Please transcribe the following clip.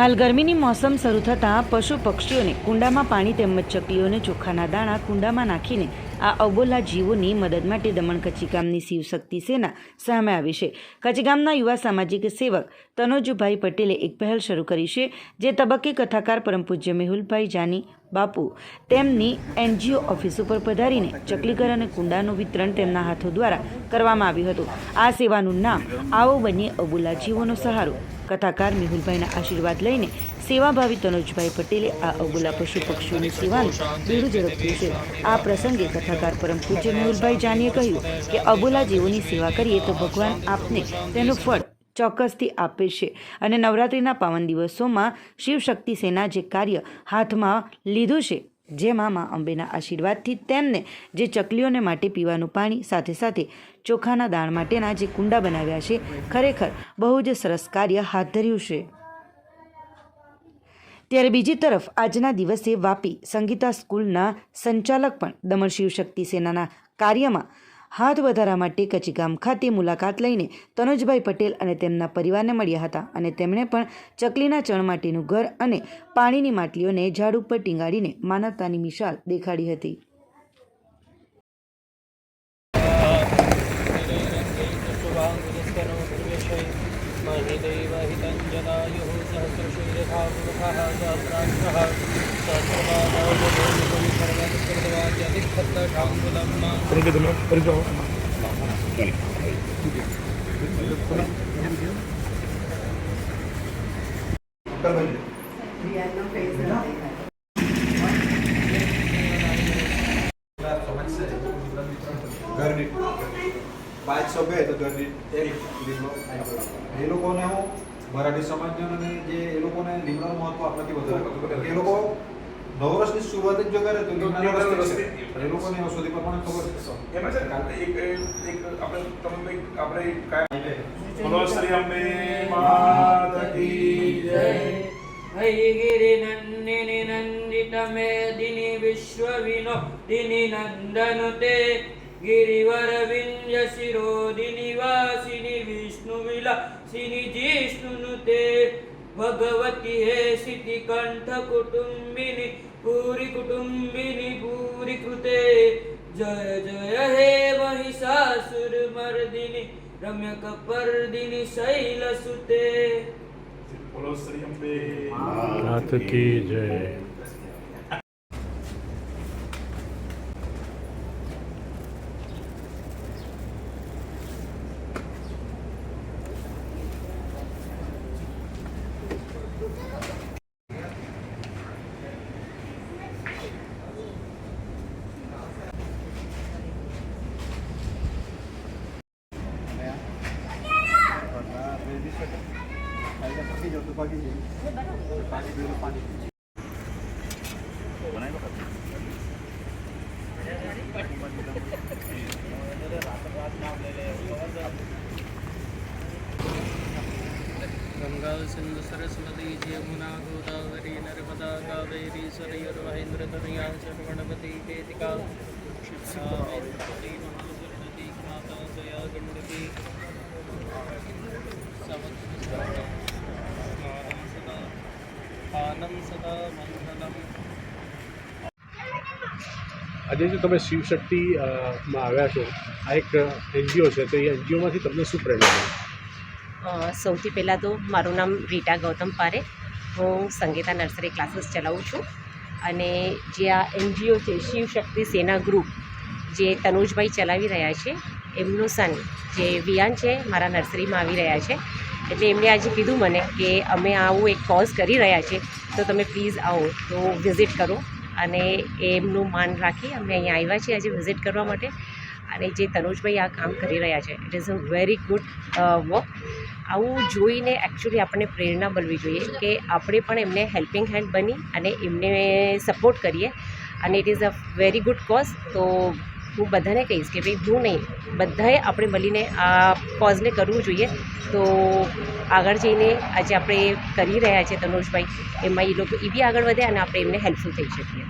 હાલ ગરમીની મોસમ શરૂ થતાં પશુ પક્ષીઓને કુંડામાં પાણી તેમજ ચકલીઓને ચોખાના દાણા કુંડામાં નાખીને આ અબોલા જીવોની મદદ માટે દમણ કચ્છીગામની શિવશક્તિ સેના સામે આવી છે. કચ્છીગામના યુવા સામાજિક સેવક તનોજભાઈ પટેલે એક પહેલ શરૂ કરી છે, જે તબક્કે કથાકાર પરમ પૂજ્ય મેહુલભાઈ જાની બાપુ. તેમની એનજીઓ ઓફિસ ઉપર પધારીને ચકલીઘર અને કુંડાનું વિતરણ તેમના હાથો દ્વારા કરવામાં આવ્યું હતું. આ સેવાનું નામ આવો બનીએ અબુલા જીવોનો સહારો. કથાકાર મેહુલભાઈના આશીર્વાદ લઈને સેવાભાવી તનોજભાઈ પટેલે આ અબુલા પશુ પક્ષીઓની સેવાનું બીડું ઝડપ્યું છે. આ પ્રસંગે કથાકાર પરમ પૂજ્ય મેહુલભાઈ જાનીએ કહ્યું કે અબુલા જીવોની સેવા કરીએ તો ભગવાન આપને તેનું ફળ ચોક્કસથી આપે છે. અને નવરાત્રિના પાવન દિવસોમાં શિવશક્તિ સેના જે કાર્ય હાથમાં લીધું છે, જેમાં મા અંબેના આશીર્વાદથી તેમને જે ચકલીઓને માટે પીવાનું પાણી, સાથે સાથે ચોખાના દાણ માટેના જે કુંડા બનાવ્યા છે, ખરેખર બહુ જ સરસ કાર્ય હાથ ધર્યું છે. ત્યારે બીજી તરફ આજના દિવસે વાપી સંગીતા સ્કૂલના સંચાલક પણ દમણ શિવશક્તિ સેનાના કાર્યમાં હાથ વધારા માટે કચીગામ ખાતે મુલાકાત લઈને તનુજભાઈ પટેલ અને તેમના પરિવારને મળ્યા હતા અને તેમણે પણ ચકલીના ચણ માટેનું ઘર અને પાણીની માટલીઓને ઝાડ ઉપર ટીંગાડીને માનવતાની મિશાલ દેખાડી હતી. ઘરની પાંચ સભ્ય તો ઘરની એ લોકોને હું મરાઠી સમાજને જે એ લોકોને લીમડાનું મહત્વ આપવાથી વધારે એ લોકો નવરસની શરૂઆત જ જો કરે તો લીમડાના રસ્તે છે. એ લોકોને ઔષધિ પણ ખબર છે. એમાં છે. ને એક એક આપણે તમે આપણે કાંઈ બોલો શ્રી અંબે માત કી જય. વિષ્ણુવિલાસિનિ જિષ્ણુનુતે ભગવતી હે સિદ્ધિ કંઠ કુટુંબિની પૂરી કુટુંબિની પૂરી કૃતે જય જય હે મહિષાસુર મર્દિની રમ્ય કપર્દિની શૈલસુતે બોલો શ્રી અંબે કી જય ગંગા સિંધુ સરસ્વતી જમુના ગોદાવરી નર્મદા કાવેરી સરયુર્વહેન્દ્ર તનયા શરવણવતી વેદિકા મહાસરસ્વતી માતા દયા ગણપતિ મંગલમ આજે જો તમે શિવશક્તિ માં આવ્યા છો, આ એક એનજીઓ છે, તો એ એનજીઓમાંથી તમને શું પ્રેરણા સૌથી પહેલાં તો મારું નામ રીટા ગૌતમ પારે. હું સંગીતા નર્સરી ક્લાસીસ ચલાવું છું. અને જે આ એનજીઓ છે શિવશક્તિ સેના ગ્રુપ, જે તનુજભાઈ ચલાવી રહ્યા છે, એમનું સન જે વિયાન છે, મારા નર્સરીમાં આવી રહ્યા છે. એટલે એમણે આજે કીધું મને કે અમે આવું એક કોઝ કરી રહ્યા છીએ, તો તમે પ્લીઝ આવો, તો વિઝિટ કરો. અને એમનું માન રાખી અમે અહીંયા આવ્યા છીએ આજે વિઝિટ કરવા માટે. અને જે તનુજભાઈ આ કામ કરી રહ્યા છે it is a very good work આવું જોઈને એકચ્યુઅલી આપણને પ્રેરણા મળવી જોઈએ કે આપણે પણ એમને હેલ્પિંગ હેન્ડ બની અને એમને સપોર્ટ કરીએ. અને it is a very good cause તો હું બધાને કહીશ કે ભાઈ હું નહીં, બધાએ આપણે મળીને આ કોઝને કરવું જોઈએ. તો આગળ જઈને આજે આપણે કરી રહ્યા છે તનુજભાઈ, એમાં એ લોકો એ બી આગળ વધે અને આપણે એમને હેલ્પફુલ થઈ શકીએ.